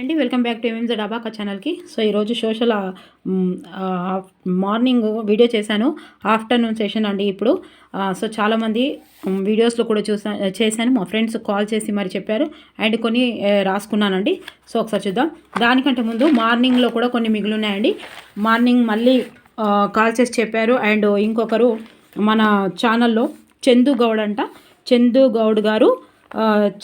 అండి. Welcome back to MMJ డబాకా ఛానల్కి. సో ఈరోజు సోషల్ మార్నింగ్ వీడియో చేశాను. ఆఫ్టర్నూన్ సెషన్ అండి ఇప్పుడు. సో చాలామంది వీడియోస్లో కూడా చూసా చేశాను. మా ఫ్రెండ్స్ కాల్ చేసి మరి చెప్పారు. అండ్ కొన్ని రాసుకున్నానండి. సో ఒకసారి చూద్దాం. దానికంటే ముందు మార్నింగ్లో కూడా కొన్ని మిగిలి ఉన్నాయండి మార్నింగ్ మళ్ళీ కాల్ చేసి చెప్పారు. అండ్ ఇంకొకరు మన ఛానల్లో చందు గౌడ్ అంట. చందు గౌడ్ గారు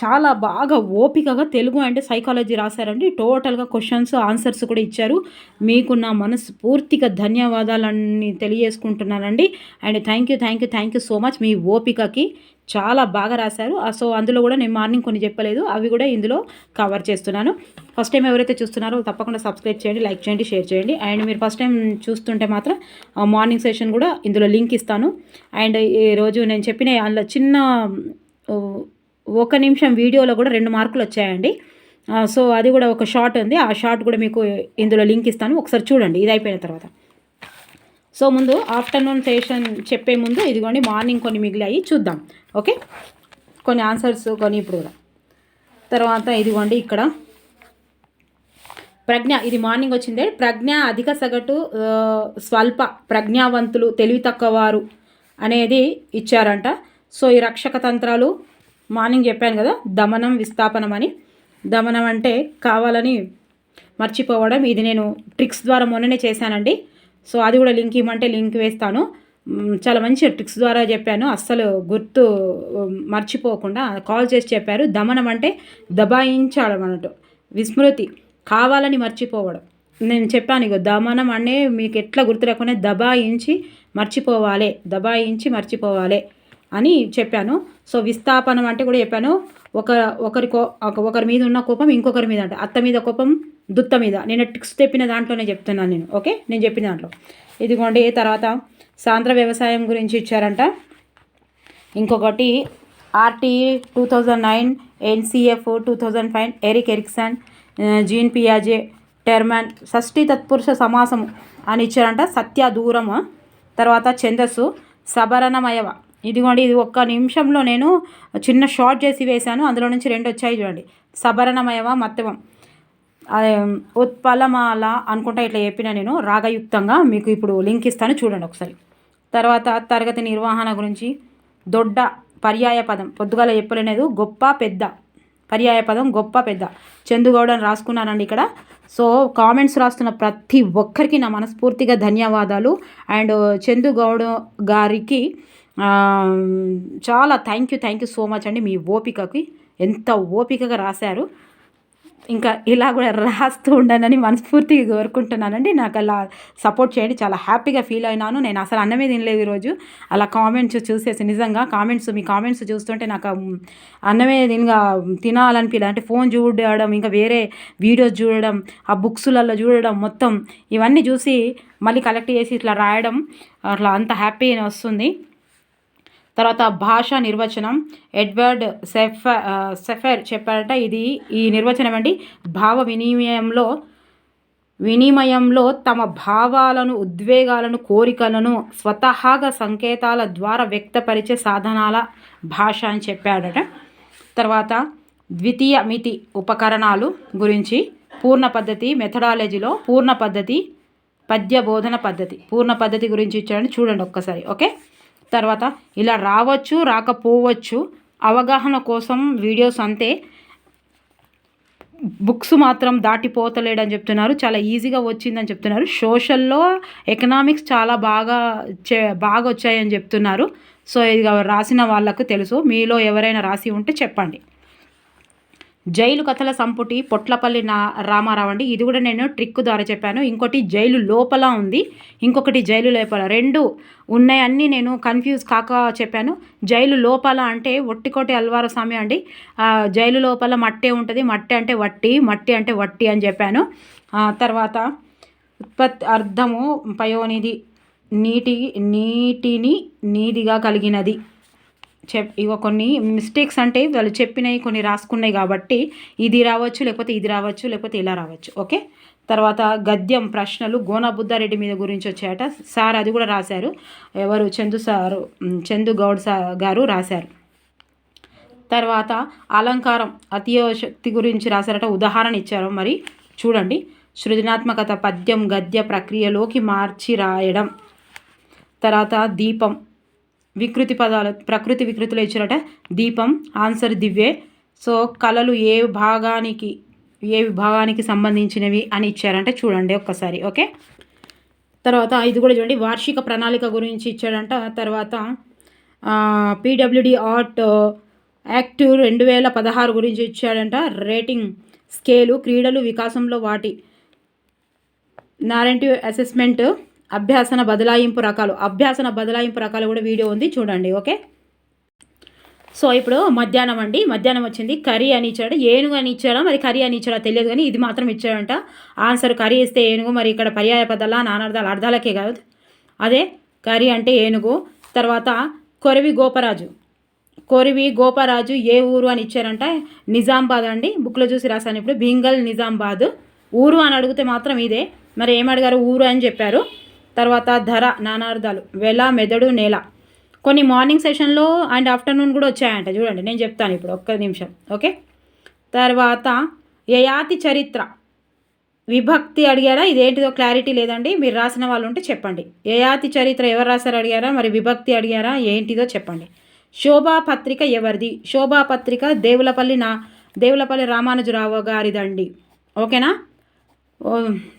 చాలా బాగా ఓపికగా తెలుగు అండ్ సైకాలజీ రాశారండి. టోటల్గా క్వశ్చన్స్ ఆన్సర్స్ కూడా ఇచ్చారు. మీకు నా మనసు పూర్తిగా ధన్యవాదాలని తెలియజేసుకుంటున్నానండి. And thank you thank you thank you so much మీ ఓపికకి చాలా బాగా రాశారు. సో అందులో కూడా నేను మార్నింగ్ కొన్ని చెప్పలేదు. అవి కూడా ఇందులో కవర్ చేస్తున్నాను. ఫస్ట్ టైం ఎవరైతే చూస్తున్నారో తప్పకుండా సబ్స్క్రైబ్ చేయండి లైక్ చేయండి షేర్ చేయండి. అండ్ మీరు ఫస్ట్ టైం చూస్తుంటే మాత్రం మార్నింగ్ సెషన్ కూడా ఇందులో లింక్ ఇస్తాను. అండ్ ఈరోజు నేను చెప్పిన అందులో చిన్న ఒక నిమిషం వీడియోలో కూడా రెండు మార్కులు వచ్చాయండి. సో అది కూడా ఒక షార్ట్ ఉంది. ఆ షార్ట్ కూడా మీకు ఇందులో లింక్ ఇస్తాను. ఒకసారి చూడండి. ఇది అయిపోయిన తర్వాత. సో ముందు ఆఫ్టర్నూన్ సెషన్ చెప్పే ముందు ఇదిగోండి మార్నింగ్ కొన్ని మిగిలాయి. చూద్దాం. ఓకే? కొన్ని ఆన్సర్స్ కొన్ని ఇప్పుడు కూడా. తర్వాత ఇదిగోండి ఇక్కడ. ప్రజ్ఞ ఇది మార్నింగ్ వచ్చిందే. ప్రజ్ఞ అధిక సగటు స్వల్ప ప్రజ్ఞావంతులు తెలివి తక్కువవారు అనేది ఇచ్చారంట. సో ఈ రక్షక తంత్రాలు మార్నింగ్ చెప్పాను కదా దమనం విస్థాపనం అని. దమనం అంటే కావాలని మర్చిపోవడం. ఇది నేను ట్రిక్స్ ద్వారా మొన్ననే చేశానండి. సో అది కూడా లింక్ ఇవ్వమంటే లింక్ వేస్తాను. చాలా మంచి ట్రిక్స్ ద్వారా చెప్పాను. అస్సలు గుర్తు మర్చిపోకుండా కాల్ చేసి చెప్పారు. దమనం అంటే దబాయించడం అన్నట్టు. విస్మృతి. కావాలని మర్చిపోవడం. నేను చెప్పాను ఇగో దమనం అనే మీకు ఎట్లా గుర్తు లేకుండా దబాయించి మర్చిపోవాలి. దబాయించి మర్చిపోవాలి. అని చెప్పాను. సో విస్థాపనం అంటే కూడా చెప్పాను. ఒక ఒకరి కో ఒక- ఒకరి మీద ఉన్న కోపం ఇంకొకరి మీద అంటే. అత్త మీద కోపం దుత్త మీద. నేను టిక్స్ చెప్పిన దాంట్లోనే చెప్తున్నాను నేను. ఓకే? నేను చెప్పిన దాంట్లో. ఇదిగోండి తర్వాత సాంద్ర వ్యవసాయం గురించి ఇచ్చారంట. ఇంకొకటి RT two thousand nine NCF two thousand five Erik Erikson Jean పియాజే Terman షష్ఠి తత్పురుష సమాసం అని ఇచ్చారంట. సత్య దూరము. తర్వాత ఛందస్సు సబరణమయవ. ఇదిగోండి ఇది ఒక్క నిమిషంలో నేను చిన్న షార్ట్ చేసి వేశాను. అందులో నుంచి రెండు వచ్చాయి చూడండి. సబరణమయవ మత్తవం ఉత్పలమాల అనుకుంటా ఇట్లా చెప్పిన నేను రాగయుక్తంగా మీకు ఇప్పుడు లింక్ ఇస్తాను చూడండి ఒకసారి. తర్వాత తరగతి నిర్వహణ గురించి దొడ్డ పర్యాయ పదం. పొద్దుగాల చెప్పలేలేదు గొప్ప పెద్ద. పర్యాయ పదం గొప్ప పెద్ద. చందుగౌడ్ అని రాసుకున్నానండి ఇక్కడ. సో కామెంట్స్ రాస్తున్న ప్రతి ఒక్కరికి నా మనస్ఫూర్తిగా ధన్యవాదాలు. అండ్ చందుగౌడ్ గారికి చాలా thank you thank you so much అండి మీ ఓపికకి. ఎంత ఓపికగా రాశారు. ఇంకా ఇలా కూడా రాస్తూ ఉండనని మనస్ఫూర్తిగా కోరుకుంటున్నానండి. నాకు అలా సపోర్ట్ చేయండి. చాలా హ్యాపీగా ఫీల్ అయినాను. నేను అసలు అన్నమే తినలేదు ఈరోజు. అలా కామెంట్స్ చూసేసి నిజంగా కామెంట్స్ మీ కామెంట్స్ చూస్తుంటే నాకు అన్నమే తినగా తినాలనిపించలేదు అంటే ఫోన్ చూడడం ఇంకా వేరే వీడియోస్ చూడడం ఆ బుక్స్లలో చూడడం మొత్తం ఇవన్నీ చూసి మళ్ళీ కలెక్ట్ చేసి ఇట్లా రాయడం అట్లా అంత హ్యాపీ వస్తుంది. తర్వాత భాష నిర్వచనం. ఎడ్వర్డ్ సెఫ సెఫెర్ సెఫర్ చెప్పారట ఇది ఈ నిర్వచనం అండి. భావ వినిమయంలో వినిమయంలో తమ భావాలను ఉద్వేగాలను కోరికలను స్వతహాగా సంకేతాల ద్వారా వ్యక్తపరిచే సాధనాల భాష అని చెప్పాడట తర్వాత ద్వితీయ మితి ఉపకరణాలు గురించి పూర్ణ పద్ధతి మెథడాలజీలో పూర్ణ పద్ధతి పద్య బోధన పద్ధతి. పూర్ణ పద్ధతి గురించి ఇచ్చాడని చూడండి ఒక్కసారి ఓకే? తర్వాత ఇలా రావచ్చు రాకపోవచ్చు అవగాహన కోసం వీడియోస్ అంతే. బుక్స్ మాత్రం దాటిపోతలేడని చెప్తున్నారు. చాలా ఈజీగా వచ్చిందని చెప్తున్నారు. సోషల్లో ఎకనామిక్స్ చాలా బాగా చే బాగా వచ్చాయని చెప్తున్నారు. సో ఇది రాసిన వాళ్ళకు తెలుసు. మీలో ఎవరైనా రాసి ఉంటే చెప్పండి. జైలు కథల సంపుటి పొట్లపల్లి నా రామారావు అండి. ఇది కూడా నేను ట్రిక్ ద్వారా చెప్పాను. ఇంకోటి జైలు లోపల ఉంది. ఇంకొకటి జైలు లోపల. రెండు ఉన్నాయన్నీ నేను కన్ఫ్యూజ్ కాక చెప్పాను. జైలు లోపల అంటే ఒట్టికోటి అల్వార స్వామి అండి. జైలు లోపల మట్టే ఉంటుంది. మట్టి అంటే వట్టి మట్టి అంటే వట్టి అని చెప్పాను. తర్వాత ఉత్పత్తి అర్థము పయోనిధి నీటి నీటిని నీదిగా కలిగినది. చెప్ ఇగో కొన్ని మిస్టేక్స్ అంటే వాళ్ళు చెప్పినవి కొన్ని రాసుకున్నాయి కాబట్టి ఇది రావచ్చు లేకపోతే ఇది రావచ్చు లేకపోతే ఇలా రావచ్చు ఓకే? తర్వాత గద్యం ప్రశ్నలు గోన బుద్ధారెడ్డి మీద గురించి వచ్చాయట. సార్ అది కూడా రాశారు. ఎవరు? చందు సారు చందు గౌడ్ సార్ గారు రాశారు. తర్వాత అలంకారం అతిశక్తి గురించి రాశారట ఉదాహరణ ఇచ్చారు. మరి చూడండి. సృజనాత్మకత పద్యం గద్య ప్రక్రియలోకి మార్చి రాయడం. తర్వాత దీపం వికృతి పదాలు ప్రకృతి వికృతిలో ఇచ్చారట. దీపం ఆన్సర్ దివ్యే. సో కళలు ఏ భాగానికి ఏ విభాగానికి సంబంధించినవి అని ఇచ్చారంటే చూడండి ఒక్కసారి ఓకే? తర్వాత ఇది కూడా చూడండి. వార్షిక ప్రణాళిక గురించి ఇచ్చాడంట. తర్వాత పీడబ్ల్యూడి ఆర్ట్ యాక్ట్ రెండు వేల పదహారు గురించి ఇచ్చాడంట. రేటింగ్ స్కేలు క్రీడలు వికాసంలో వాటి నారెంటివ్ అసెస్మెంట్ అభ్యాసన బదలాయింపు రకాలు. అభ్యాసన బదలాయింపు రకాలు కూడా వీడియో ఉంది. చూడండి ఓకే? సో ఇప్పుడు మధ్యాహ్నం అండి. మధ్యాహ్నం వచ్చింది. కర్రీ అని ఇచ్చాడు ఏనుగు అని ఇచ్చాడా? మరి కర్రీ అని ఇచ్చాడా తెలియదు కానీ ఇది మాత్రం ఇచ్చాడంట. ఆన్సర్ కర్రీ ఇస్తే ఏనుగు మరి ఇక్కడ పర్యాయ పదాల నానార్థాలు అర్థాలకే కాదు. అదే కర్రీ అంటే ఏనుగు. తర్వాత కొరవి గోపరాజు. కొరివి గోపరాజు ఏ ఊరు అని ఇచ్చారంట? నిజామాబాద్ అండి. బుక్లో చూసి రాశాను ఇప్పుడు. బింగల్ నిజామాబాద్. ఊరు అని అడిగితే మాత్రం ఇదే. మరి ఏమడిగారు ఊరు అని చెప్పారు. తర్వాత ధర నానార్థాలు వెల మెదడు నేల. కొన్ని మార్నింగ్ సెషన్లో అండ్ ఆఫ్టర్నూన్ కూడా వచ్చాయంట. చూడండి నేను చెప్తాను ఇప్పుడు ఒక్క నిమిషం ఓకే? తర్వాత యయాతి చరిత్ర. విభక్తి అడిగారా? ఇదేంటిదో క్లారిటీ లేదండి. మీరు రాసిన వాళ్ళు ఉంటే చెప్పండి. యయాతి చరిత్ర ఎవరు రాశారు అడిగారా? మరి విభక్తి అడిగారా? ఏంటిదో చెప్పండి. శోభా పత్రిక ఎవరిది? శోభా పత్రిక దేవులపల్లి నా దేవులపల్లి రామానుజరావు గారిదండి. ఓకేనా?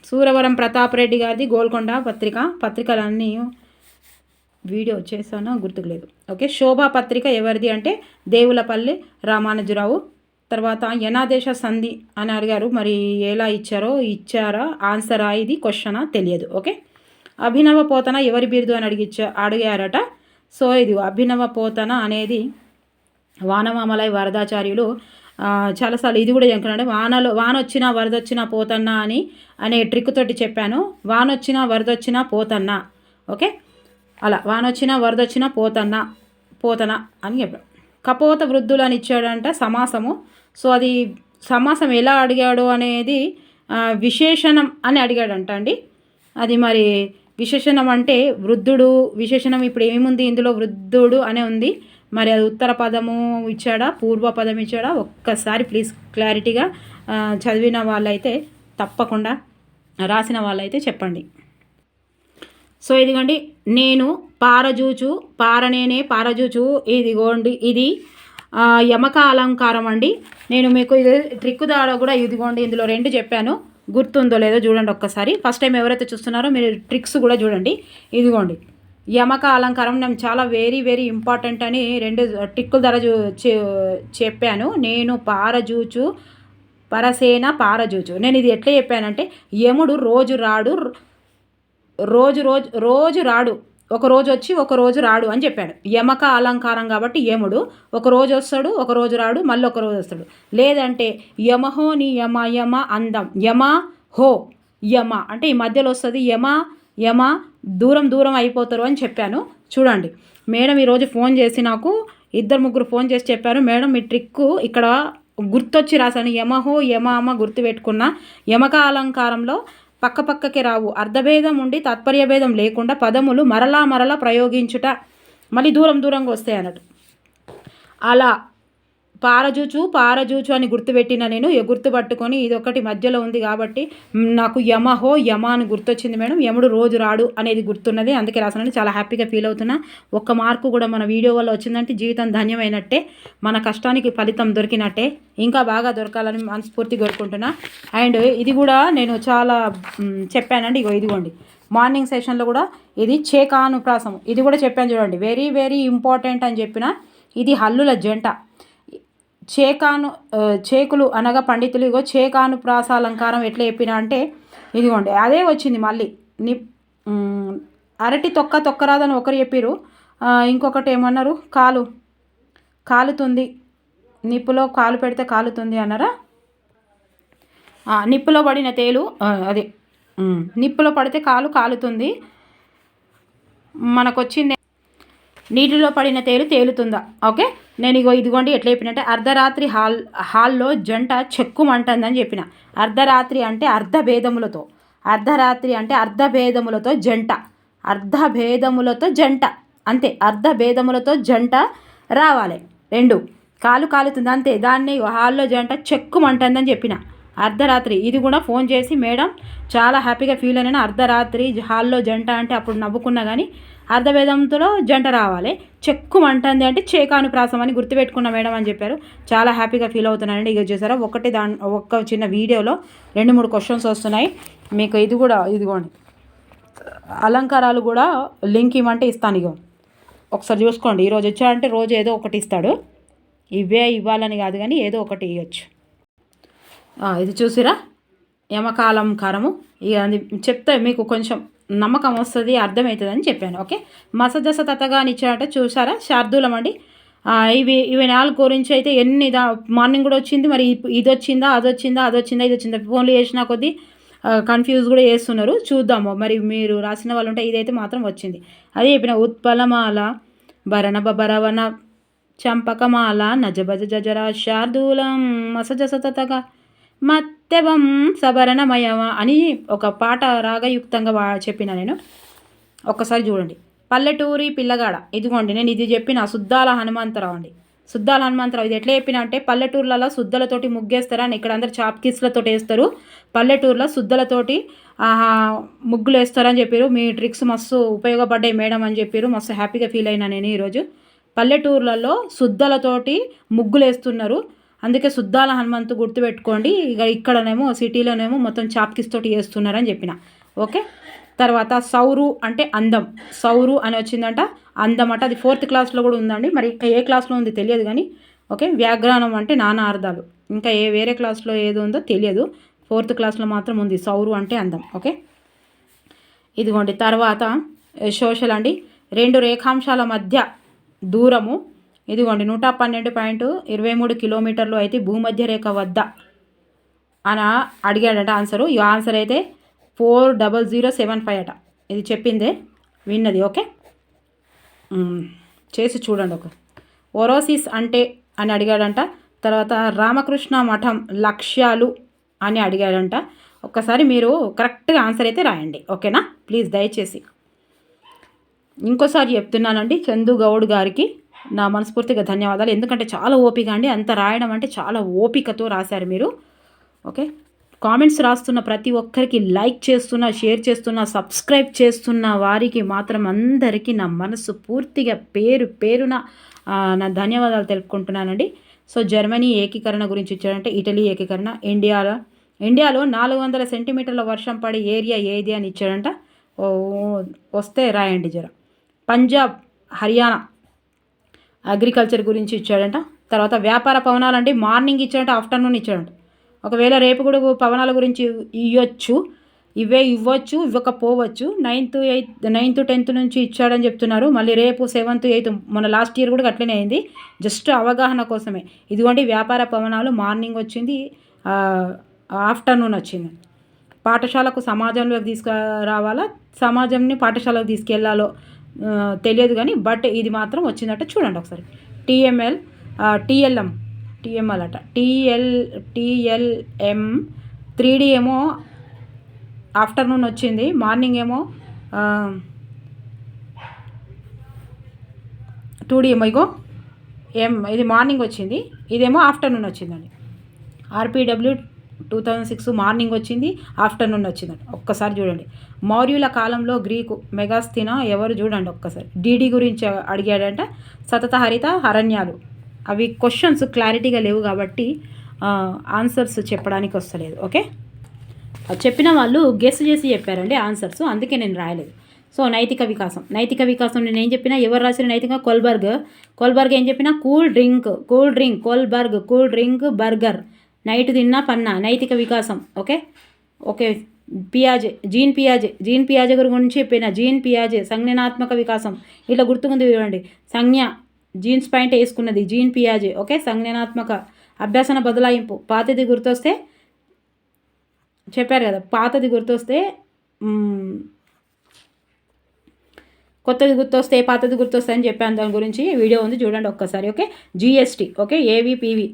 సూరవరం ప్రతాప్ రెడ్డి గారిది గోల్కొండ పత్రిక. పత్రికలన్నీ వీడియో చేశానో గుర్తుకు లేదు ఓకే శోభా పత్రిక ఎవరిది అంటే దేవులపల్లి రామానుజరావు. తర్వాత యనాదేశ సంధి అని అడిగారు. మరి ఎలా ఇచ్చారో ఇచ్చారా ఆన్సరా ఇది క్వశ్చనా తెలియదు. ఓకే అభినవ పోతన ఎవరి బిరుదు అని అడిగిచ్చా అడిగారట. సో ఇది అభినవ పోతన అనేది వానమామలై వరదాచార్యులు చాలాసార్లు ఇది కూడా చెప్పానంటే వానలో వాన వచ్చినా వరద వచ్చినా పోతన్నా అని అనే ట్రిక్ తోటి చెప్పాను. వాన వచ్చినా వరద వచ్చినా పోతన్నా. ఓకే? అలా వాన వచ్చినా వరద వచ్చినా పోతన్నా పోతనా అని చెప్పాను కపోత వృద్ధులు అని ఇచ్చాడంట సమాసము. సో అది సమాసం ఎలా అడిగాడు అనేది విశేషణం అని అడిగాడంట అండి. అది మరి విశేషణం అంటే వృద్ధుడు విశేషణం ఇప్పుడు ఏముంది? ఇందులో వృద్ధుడు అనే ఉంది. మరి అది ఉత్తర పదము ఇచ్చాడా పూర్వ పదం ఇచ్చాడా? ఒక్కసారి ప్లీజ్ క్లారిటీగా చదివిన వాళ్ళైతే తప్పకుండా రాసిన వాళ్ళైతే చెప్పండి. సో ఇదిగోండి నేను పారజూచు పారనేనే పారజూచు ఇదిగోండి ఇది యమక అలంకారం అండి. నేను మీకు ఇది ట్రిక్ దాడ కూడా ఇదిగోండి ఇందులో రెండు చెప్పాను. గుర్తుందో లేదో చూడండి ఒక్కసారి. ఫస్ట్ టైం ఎవరైతే చూస్తున్నారో మీరు ట్రిక్స్ కూడా చూడండి. ఇదిగోండి. యమక అలంకారం నేను చాలా వెరీ వెరీ ఇంపార్టెంట్ అని రెండు టిక్కుల ధర చెప్పాను. నేను పారజూచు పరసేన పారజూచు. నేను ఇది ఎట్లా చెప్పానంటే యముడు రోజు రాడు రోజు రోజు రోజు రాడు. ఒక రోజు వచ్చి ఒక రోజు రాడు అని చెప్పాడు. యమక అలంకారం కాబట్టి యముడు. ఒక రోజు వస్తాడు ఒక రోజు రాడు మళ్ళీ ఒక రోజు వస్తాడు. లేదంటే యమహో నీ యమ యమ అందం. యమ హో యమ. అంటే ఈ మధ్యలో వస్తుంది యమ యమ దూరం దూరం అయిపోతారు అని చెప్పాను. చూడండి మేడం ఈరోజు ఫోన్ చేసి నాకు ఇద్దరు ముగ్గురు ఫోన్ చేసి చెప్పారు. మేడం మీ ట్రిక్ ఇక్కడ గుర్తొచ్చి రాశాను. యమహో యమ అమ్మ గుర్తు పెట్టుకున్న యమక అలంకారంలో పక్క పక్కకి రావు. అర్ధభేదం ఉండి తాత్పర్యభేదం లేకుండా పదములు మరలా మరలా ప్రయోగించుట మళ్ళీ దూరం దూరంగా వస్తాయి అన్నట్టు. అలా పారజూచు పారజూచు అని గుర్తుపెట్టిన నేను గుర్తుపట్టుకొని ఇది ఒకటి మధ్యలో ఉంది కాబట్టి నాకు యమహో యమ అని గుర్తొచ్చింది మేడం. యముడు రోజు రాడు అనేది గుర్తున్నది. అందుకే రాసానని చాలా హ్యాపీగా ఫీల్ అవుతున్నా. ఒక్క మార్కు కూడా మన వీడియో వల్ల వచ్చిందంటే జీవితం ధన్యమైనట్టే. మన కష్టానికి ఫలితం దొరికినట్టే. ఇంకా బాగా దొరకాలని మనస్ఫూర్తి కోరుకుంటున్నా. అండ్ ఇది కూడా నేను చాలా చెప్పానండి. ఇగో ఇదిగోండి. మార్నింగ్ సెషన్లో కూడా ఇది చేకానుప్రాసం ఇది కూడా చెప్పాను చూడండి. వెరీ వెరీ ఇంపార్టెంట్ అని చెప్పిన ఇది హల్లుల జంట. చేకాను చేకులు అనగా పండితులు ఇగో చేకాను ప్రాసాలంకారం ఎట్లా చెప్పిన అంటే ఇదిగోండి అదే వచ్చింది మళ్ళీ. ని అరటి తొక్క తొక్కరాదని ఒకరు చెప్పారు ఇంకొకటి ఏమన్నారు? కాలు. కాలుతుంది. నిప్పులో కాలు పెడితే కాలుతుంది అన్నారా? నిప్పులో పడిన తేలు అదే నిప్పులో పడితే కాలు కాలుతుంది. మనకు వచ్చింది నీటిలో పడిన తేలు తేలుతుందా? ఓకే? నేను ఇగో ఇదిగోండి ఎట్లా చెప్పినట్టే అర్ధరాత్రి హాల్ హాల్లో జంట చెక్కుమంటుందని చెప్పిన. అర్ధరాత్రి అంటే అర్ధభేదములతో. అర్ధరాత్రి అంటే అర్ధభేదములతో జంట. అర్ధభేదములతో జంట. అంతే అర్ధభేదములతో జంట రావాలి. రెండు కాలు కాలుతుంది అంతే. దాన్ని హాల్లో జంట చెక్కుమంటుందని చెప్పిన. అర్ధరాత్రి. ఇది కూడా ఫోన్ చేసి మేడం చాలా హ్యాపీగా ఫీల్ అయినా అర్ధరాత్రి హాల్లో జంట అంటే అప్పుడు నవ్వుకున్నా కానీ అర్ధవేదంతులో జంట రావాలి. చెక్కుమంటుంది అంటే చేకాను ప్రాసం అని గుర్తుపెట్టుకున్న మేడం అని చెప్పారు. చాలా హ్యాపీగా ఫీల్ అవుతున్నానండి. ఇక చూసారా ఒకటి దాని ఒక్క చిన్న వీడియోలో రెండు మూడు క్వశ్చన్స్ వస్తున్నాయి. మీకు ఇది కూడా ఇదిగోండి. అలంకారాలు కూడా లింక్ ఇవ్వమంటే ఇస్తాను ఇగో. ఒకసారి చూసుకోండి. ఈరోజు వచ్చాడంటే రోజు ఏదో ఒకటి ఇస్తాడు. ఇవే ఇవ్వాలని కాదు కానీ ఏదో ఒకటి ఇవ్వచ్చు ఇది చూసిరా? యమకాలంకారము ఇక అది చెప్తే మీకు కొంచెం నమ్మకం వస్తుంది అర్థమవుతుందని చెప్పాను ఓకే? మసజస తతగా అని ఇచ్చాడట చూసారా? శార్దూలం అండి. ఇవి ఇవి నాలుగు గురించి అయితే ఎన్ని దా మార్నింగ్ కూడా వచ్చింది మరి ఇది వచ్చిందా అది వచ్చిందా అది వచ్చిందా ఇది వచ్చిందా ఫోన్లు చేసిన కొద్దీ కన్ఫ్యూజ్ కూడా చేస్తున్నారు. చూద్దాము మరి మీరు రాసిన వాళ్ళు ఉంటే ఇదైతే మాత్రం వచ్చింది. అదే చెప్పిన ఉత్పలమాల భరణ బరవన చంపకమాల నజబజ జజర శార్దూలం మసజస తతగా మత్తెవం సభరణమయమ అని ఒక పాట రాగయుక్తంగా చెప్పిన నేను. ఒక్కసారి చూడండి. పల్లెటూరి పిల్లగాడ. ఇదిగోండి నేను ఇది చెప్పిన శుద్ధాల హనుమంతరావు అండి శుద్ధాల హనుమంతరావు ఇది ఎట్లా చెప్పిన అంటే పల్లెటూర్లలో శుద్ధలతోటి ముగ్గేస్తారని ఇక్కడ అందరు చాప్కిస్లతో వేస్తారు. పల్లెటూరులో శుద్ధలతోటి ముగ్గులు వేస్తారని చెప్పారు. మీ ట్రిక్స్ మస్తు ఉపయోగపడ్డాయి మేడం అని చెప్పారు. మస్తు హ్యాపీగా ఫీల్ అయినా నేను ఈరోజు. పల్లెటూర్లలో శుద్ధలతోటి ముగ్గులు వేస్తున్నారు అందుకే శుద్ధాల హనుమంతు గుర్తుపెట్టుకోండి. ఇక ఇక్కడనేమో సిటీలోనేమో మొత్తం చాప్కిస్తోటి చేస్తున్నారని చెప్పిన. ఓకే? తర్వాత సౌరు అంటే అందం. సౌరు అని వచ్చిందంట. అందం అంటే. అది ఫోర్త్ క్లాస్లో కూడా ఉందండి. మరి ఏ క్లాస్లో ఉంది తెలియదు కానీ. ఓకే? వ్యాఘ్రానం అంటే నానా అర్థాలు. ఇంకా ఏ వేరే క్లాస్లో ఏది ఉందో తెలియదు. ఫోర్త్ క్లాస్లో మాత్రం ఉంది. సౌరు అంటే అందం. ఓకే? ఇదిగోండి. తర్వాత సోషల్ అండి. రెండు రేఖాంశాల మధ్య దూరము. ఇదిగోండి నూట పన్నెండు పాయింట్ ఇరవై మూడు కిలోమీటర్లు అయితే భూమధ్య రేఖ వద్ద అని అడిగాడట ఆన్సరు ఈ ఆన్సర్ అయితే four double zero seven five అట. ఇది చెప్పిందే విన్నది ఓకే? చేసి చూడండి ఒక. ఒరోసిస్ అంటే అని అడిగాడంట తర్వాత రామకృష్ణ మఠం లక్ష్యాలు అని అడిగాడంట. ఒక్కసారి మీరు కరెక్ట్గా ఆన్సర్ అయితే రాయండి ఓకేనా? ప్లీజ్ దయచేసి. ఇంకోసారి చెప్తున్నానండి చందు గౌడ్ గారికి నా మనస్ఫూర్తిగా ధన్యవాదాలు. ఎందుకంటే చాలా ఓపిక అండి. అంత రాయడం అంటే చాలా ఓపికతో రాశారు మీరు. ఓకే? కామెంట్స్ రాస్తున్న ప్రతి ఒక్కరికి లైక్ చేస్తున్న షేర్ చేస్తున్న సబ్స్క్రైబ్ చేస్తున్న వారికి మాత్రం అందరికీ నా మనసు పూర్తిగా పేరు పేరున నా ధన్యవాదాలు తెలుపుకుంటున్నానండి. సో జర్మనీ ఏకీకరణ గురించి ఇచ్చారంటే ఇటలీ ఏకీకరణ ఇండియాలో ఇండియాలో నాలుగు వందల సెంటీమీటర్ల వర్షం పడే ఏరియా ఏది అని ఇచ్చాడంట వస్తే రాయండి జర. పంజాబ్ హర్యానా. అగ్రికల్చర్ గురించి ఇచ్చాడంట. తర్వాత వ్యాపార పవనాలు అంటే మార్నింగ్ ఇచ్చాడంట ఆఫ్టర్నూన్ ఇచ్చాడంట. ఒకవేళ రేపు కూడా పవనాల గురించి ఇవ్వచ్చు ఇవే ఇవ్వచ్చు ఇవ్వకపోవచ్చు నైన్త్ ఎయిత్ నైన్త్ టెన్త్ నుంచి ఇచ్చాడని చెప్తున్నారు. మళ్ళీ రేపు సెవెంత్ ఎయిత్ మన లాస్ట్ ఇయర్ కూడా అట్లనే అయింది. జస్ట్ అవగాహన కోసమే. ఇదిగోండి వ్యాపార పవనాలు మార్నింగ్ వచ్చింది ఆఫ్టర్నూన్ వచ్చింది. పాఠశాలకు సమాజంలోకి తీసుకురావాలా? సమాజంని పాఠశాలకు తీసుకెళ్ళాలో? తెలియదు కానీ బట్ ఇది మాత్రం వచ్చిందట చూడండి ఒకసారి. టీఎంఎల్ టీఎల్ఎం టీఎంఎల్ అట. టీఎల్ టీఎల్ఎం త్రీ డి ఏమో ఆఫ్టర్నూన్ వచ్చింది మార్నింగ్ ఏమో టూ డి ఏమో ఇగో ఏం ఇది మార్నింగ్ వచ్చింది ఇదేమో ఆఫ్టర్నూన్ వచ్చిందండి. RPW two thousand six morning వచ్చింది ఆఫ్టర్నూన్ వచ్చిందండి ఒక్కసారి చూడండి. మౌర్యుల కాలంలో గ్రీకు మెగాస్థినా ఎవరు చూడండి ఒక్కసారి. డీడీ గురించి అడిగాడంట సతత హరిత అరణ్యాలు. అవి క్వశ్చన్స్ క్లారిటీగా లేవు కాబట్టి ఆన్సర్స్ చెప్పడానికి వస్తలేదు. ఓకే? చెప్పిన వాళ్ళు గెస్ చేసి చెప్పారండి ఆన్సర్స్ అందుకే నేను రాయలేదు. సో నైతిక వికాసం. నైతిక వికాసం నేను ఏం చెప్పినా ఎవరు రాసిన నైతిక కోల్బర్గ్. కోల్బర్గ్ ఏం చెప్పినా cool drink cool drink Kohlberg cool drink burger. Night తిన్నా పన్నా నైతిక వికాసం ఓకే? ఓకే పియాజే జీన్ పియాజే జీన్ పియాజే గురించి చెప్పిన జీన్ పియాజే సంజ్ఞానాత్మక వికాసం. ఇట్లా గుర్తుకుంది చూడండి. సంజ్ఞ జీన్స్ పాయింట్ వేసుకున్నది జీన్ పియాజే ఓకే? సంజ్ఞానాత్మక అభ్యాసన బదలాయింపు. పాతది గుర్తొస్తే చెప్పారు కదా పాతది గుర్తొస్తే కొత్తది గుర్తొస్తే పాతది గుర్తొస్తే అని చెప్పాను. దాని గురించి వీడియో ఉంది చూడండి ఒక్కసారి ఓకే? GST okay? ఏవిపివి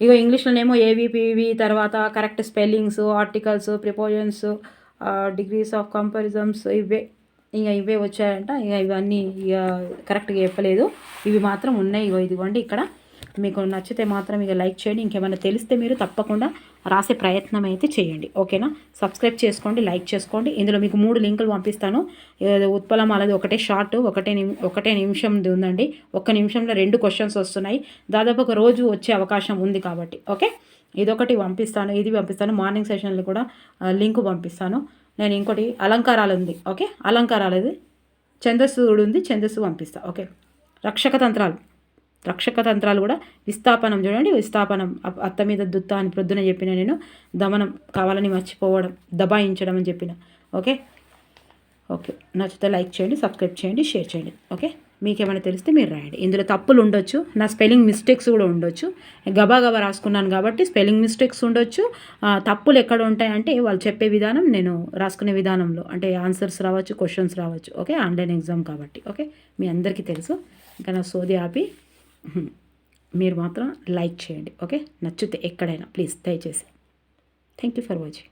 ఇక ఇంగ్లీష్లోనేమో ఏవిపివి తర్వాత correct spellings articles prepositions degrees of comparisons ఇవే ఇక ఇవే వచ్చాయంట. ఇక ఇవన్నీ ఇక కరెక్ట్గా చెప్పలేదు. ఇవి మాత్రం ఉన్నాయి. ఇగో ఇదిగోండి ఇక్కడ. మీకు నచ్చితే మాత్రం ఇక లైక్ చేయండి. ఇంకేమైనా తెలిస్తే మీరు తప్పకుండా రాసే ప్రయత్నం అయితే చేయండి. ఓకేనా? సబ్స్క్రైబ్ చేసుకోండి లైక్ చేసుకోండి. ఇందులో మీకు మూడు లింకులు పంపిస్తాను. ఉత్పలం అలాది ఒకటే షార్ట్ ఒకటే నిమి ఒకటే నిమిషం ఉందండి. ఒక్క నిమిషంలో రెండు క్వశ్చన్స్ వస్తున్నాయి. దాదాపు ఒక రోజు వచ్చే అవకాశం ఉంది కాబట్టి ఓకే? ఇదొకటి పంపిస్తాను ఇది పంపిస్తాను. మార్నింగ్ సెషన్లో కూడా లింక్ పంపిస్తాను. నేను ఇంకోటి అలంకారాలు ఉంది ఓకే? అలంకారాలు ఇది కూడా ఉంది ఛందస్సు పంపిస్తా ఓకే? రక్షక తంత్రాలు. రక్షక తంత్రాలు కూడా విస్థాపనం చూడండి విస్థాపనం అత్త మీద దుత్త అని ప్రొద్దున చెప్పిన నేను దమనం కావాలని మర్చిపోవడం దబాయించడం అని చెప్పిన. ఓకే? ఓకే. నచ్చితే లైక్ చేయండి సబ్స్క్రైబ్ చేయండి షేర్ చేయండి. ఓకే? మీకేమైనా తెలిస్తే మీరు రాయండి. ఇందులో తప్పులు ఉండొచ్చు నా స్పెల్లింగ్ మిస్టేక్స్ కూడా ఉండొచ్చు. గబా గబా రాసుకున్నాను కాబట్టి స్పెల్లింగ్ మిస్టేక్స్ ఉండొచ్చు. తప్పులు ఎక్కడ ఉంటాయంటే వాళ్ళు చెప్పే విధానం నేను రాసుకునే విధానంలో. అంటే ఆన్సర్స్ రావచ్చు క్వశ్చన్స్ రావచ్చు. ఓకే? ఆన్లైన్ ఎగ్జామ్ కాబట్టి. ఓకే? మీ అందరికీ తెలుసు. ఇంకా నా సోది ఆపి. మీరు మాత్రం లైక్ చేయండి ఓకే? నచ్చితే ఎక్కడైనా ప్లీజ్ దయచేసి. Thank you for watching